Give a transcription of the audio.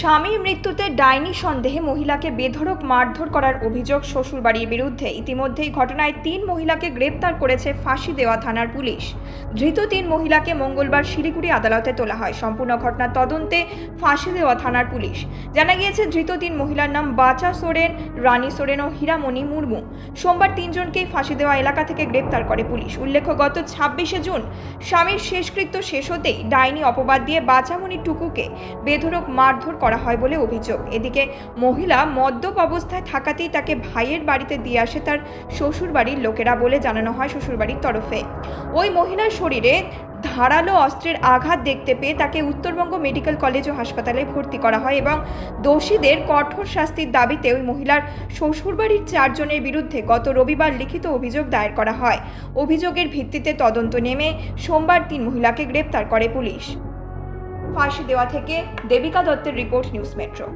স্বামীর মৃত্যুতে ডাইনি সন্দেহে মহিলাকে বেধড়ক মারধর করার অভিযোগ শ্বশুরবাড়ির বিরুদ্ধে। ইতিমধ্যেই ঘটনায় তিন মহিলাকে গ্রেপ্তার করেছে ফাঁসি দেওয়া থানার পুলিশ। ধৃত তিন মহিলাকে মঙ্গলবার শিলিগুড়ি আদালতে তোলা হয়। সম্পূর্ণ ঘটনার তদন্তে ফাঁসি দেওয়া থানার পুলিশ। জানা গিয়েছে, ধৃত তিন মহিলার নাম বাচা সোরেন, রানী সোরেন ও হীরামণি মুর্মু। সোমবার তিনজনকেই ফাঁসি দেওয়া এলাকা থেকে গ্রেপ্তার করে পুলিশ। উল্লেখ্য, গত ছাব্বিশে জুন স্বামীর শেষকৃত্য শেষ হতেই ডাইনি অপবাদ দিয়ে বাচামণি টুকুকে বেধড়ক মারধর করা হয় বলে অভিযোগ। এদিকে মহিলা মদ্যপ অবস্থায় থাকাতেই তাকে ভাইয়ের বাড়িতে দিয়ে আসে তার শ্বশুরবাড়ির লোকেরা বলে জানানো হয় শ্বশুরবাড়ির তরফে। ওই মহিলার শরীরে ধারালো অস্ত্রের আঘাত দেখতে পেয়ে তাকে উত্তরবঙ্গ মেডিকেল কলেজ ও হাসপাতালে ভর্তি করা হয় এবং দোষীদের কঠোর শাস্তির দাবিতে ওই মহিলার শ্বশুরবাড়ির চারজনের বিরুদ্ধে গত রবিবার লিখিত অভিযোগ দায়ের করা হয়। অভিযোগের ভিত্তিতে তদন্ত নেমে সোমবার তিন মহিলাকে গ্রেপ্তার করে পুলিশ। ফাঁসি দেওয়া থেকে দেবিকা দত্তের রিপোর্ট নিউজ মেট্রো।